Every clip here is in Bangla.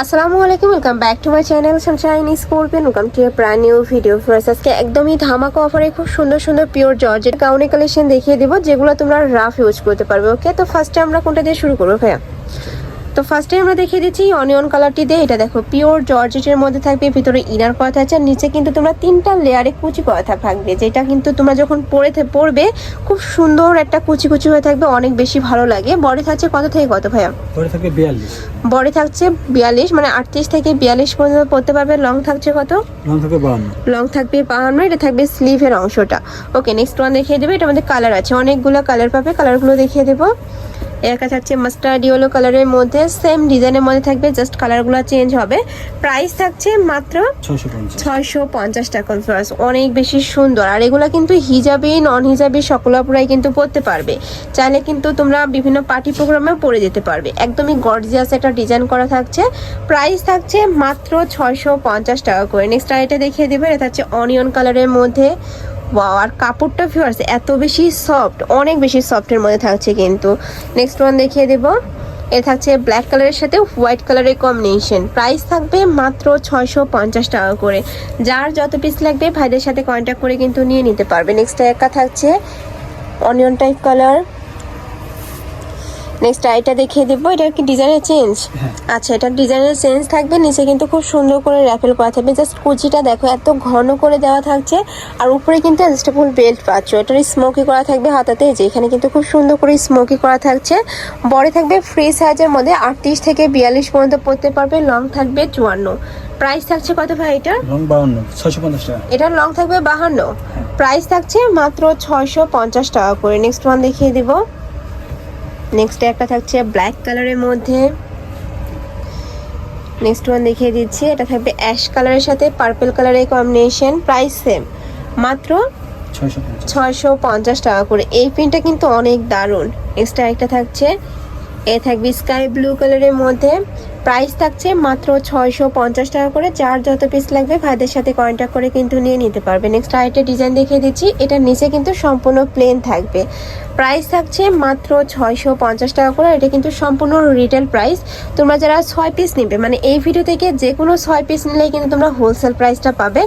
আসসালামু আলাইকুম welcome back to my channel sunshine scorpion welcome to your brand new video first আজকে একদমই ধামাকা অফারে খুব সুন্দর সুন্দর পিওর জর্জের গাউনি কালেকশন দেখিয়ে দেবো, যেগুলো তোমরা রাফ ইউজ করতে পারবে ওকে তো ফার্স্টে আমরা কোনটা দিয়ে শুরু করব, ভাইয়া? তো ফার্স্টে আমরা দেখিয়ে দিচ্ছি অনিয়ন কালারটি দিয়ে। এটা দেখো পিওর জর্জেটের মধ্যে থাকবে ভিতরে ইনার করা থাকছে আর নিচে কিন্তু তোমরা তিনটা লেয়ারে কুচি করা থাকবে যেটা কিন্তু তোমরা যখন পরে পরবে খুব সুন্দর একটা কুচি কুচি হয়ে থাকবে অনেক বেশি ভালো লাগে। বডি থাকছে কত থেকে কত ভাইয়া? পরে থাকবে বিয়াল্লিশ। বডি থাকছে বিয়াল্লিশ মানে আটত্রিশ থেকে বিয়াল্লিশ পর্যন্ত পড়তে পারবে। লং থাকছে কত? রং থাকবে লং থাকবে বাহান্ন এটা থাকবে স্লিভের অংশটা। ওকে নেক্সট ওয়ান দেখিয়ে দেবে এটা আমাদের কালার আছে অনেকগুলো কালার পাবে কালারগুলো দেখিয়ে দেবো। একা থাকছে মাস্টার্ড ইয়েলো কালারের মধ্যে সেম ডিজাইনের মধ্যে থাকবে জাস্ট কালারগুলো চেঞ্জ হবে। প্রাইস থাকছে মাত্র ছয়শো পঞ্চাশ। টাকা ফ্লাস অনেক বেশি সুন্দর। আর এগুলো কিন্তু হিজাবি নন হিজাবি সকলাপুরাই কিন্তু পরতে পারবে। চাইলে কিন্তু তোমরা বিভিন্ন পার্টি প্রোগ্রামেও পরে যেতে পারবে। একদমই গর্জিয়াস একটা ডিজাইন করা থাকছে। প্রাইস থাকছে মাত্র ছয়শো পঞ্চাশ টাকা করে। নেক্সট আইটা দেখিয়ে দেবে এটা হচ্ছে অনিয়ন কালারের মধ্যে। ওয়াও আর কাপড়টা ফিওর্স এত বেশি সফট অনেক বেশি সফটের মধ্যে থাকছে কিন্তু। নেক্সট ওয়ান দেখিয়ে দেবো। এ থাকছে ব্ল্যাক কালারের সাথে হোয়াইট কালারের কম্বিনেশন প্রাইস থাকবে মাত্র ছয়শো পঞ্চাশ টাকা করে। যার যত পিস লাগবে, ভাইদের সাথে কন্ট্যাক্ট করে কিন্তু নিয়ে নিতে পারবে। নেক্সট একা থাকছে অনিয়ন টাইপ কালার নেক্সট আইটা দেখিয়ে দেবো। এটা কি ডিজাইনের চেঞ্জ হ্যাঁ। আচ্ছা এটা ডিজাইনের চেঞ্জ থাকবে নিচে কিন্তু খুব সুন্দর করে র্যাপেল করা থাকবে। জাস্ট কুচিটা দেখো এত ঘন করে দেওয়া থাকছে আর উপরে কিন্তু অ্যাডজাস্টেবল বেল্ট পাচ্ছ। এটার স্মোকি করা থাকবে হাতাতে যে এখানে কিন্তু খুব সুন্দর করে স্মোকি করা থাকছে। বড় থাকবে ফ্রি সাইজের মধ্যে আটত্রিশ থেকে বিয়াল্লিশ পর্যন্ত পড়তে পারবে লং থাকবে চুয়ান্ন। প্রাইস থাকছে কত ভাই এটা পঞ্চাশ টাকা। এটার লং থাকবে বাহান্ন। প্রাইস থাকছে মাত্র ছয়শো পঞ্চাশ টাকা করে। নেক্সট ওয়ান দেখিয়ে দিব। নেক্সট একটা থাকছে ব্ল্যাক কালারের মধ্যে। নেক্সট ওয়ান দেখিয়ে দিচ্ছি। এটা থাকবে অ্যাশ কালারের সাথে পার্পল কালারের কম্বিনেশন প্রাইস সেম মাত্র ছয়শো পঞ্চাশ। টাকা করে। এই পিনটা কিন্তু অনেক দারুণ। নেক্সট একটা থাকছে। এ থাকবে স্কাই ব্লু কালারের মধ্যে। প্রাইস থাকছে মাত্র ছয়শো পঞ্চাশ টাকা করে। যার যত পিস লাগবে ভাইদের সাথে কন্ট্যাক্ট করে কিন্তু নিয়ে নিতে পারবে। নেক্সট আরেকটা ডিজাইন দেখিয়ে দিচ্ছি, এটার নিচে কিন্তু সম্পূর্ণ প্লেন থাকবে। প্রাইস থাকছে মাত্র ছয়শো পঞ্চাশ টাকা করে, এটা কিন্তু সম্পূর্ণ রিটেল প্রাইস তোমরা যারা ছয় পিস নিবে মানে এই ভিডিও থেকে যে কোনো ছয় পিস নিলেই কিন্তু তোমরা হোলসেল প্রাইসটা পাবে।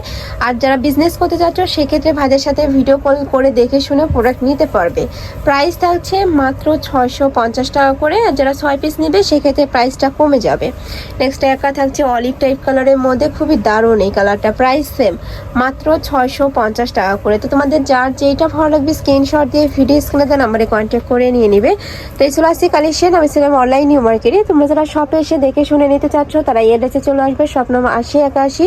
আর যারা বিজনেস করতে চাচ্ছ, সেক্ষেত্রে ভাইদের সাথে ভিডিও কল করে দেখে শুনে প্রোডাক্ট নিতে পারবে। প্রাইস থাকছে মাত্র ছয়শো পঞ্চাশ টাকা করে, আর যারা ছয় পিস নেবে, সেক্ষেত্রে প্রাইসটা কমে যাবে। নেক্সট একা থাকছে অলিভ টাইপ কালারের মধ্যে, খুবই দারুণ এই কালারটা প্রাইস সেম মাত্র ছয়শো পঞ্চাশ টাকা করে। তো তোমাদের যার যেইটা ভালো লাগবে স্ক্রিনশট দিয়ে ভিডিও স্ক্রিনে দেওয়া নাম্বারে কন্ট্যাক্ট করে নিয়ে নিবে। তো এই চলে আসছি কালেকশন আমি ছিলাম অনলাইন নিউ মার্কেটে তোমরা যারা শপে এসে দেখে শুনে নিতে চাচ্ছ, তারা এই অ্যাড্রেসে চলে আসবে শপ নম্বর আশি একাশি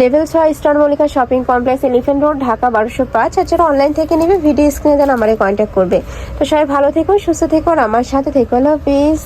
লেভেল ছয় star Mallika shopping complex elephant road Dhaka বারোশো পাঁচ। আর যারা অনলাইন থেকে নেবে ভিডিও স্ক্রিনে দেওয়া নাম্বারে কন্ট্যাক্ট করবে। তো সবাই ভালো থেকো, সুস্থ থেকো, আর আমার সাথে থেকো। হলো প্লিজ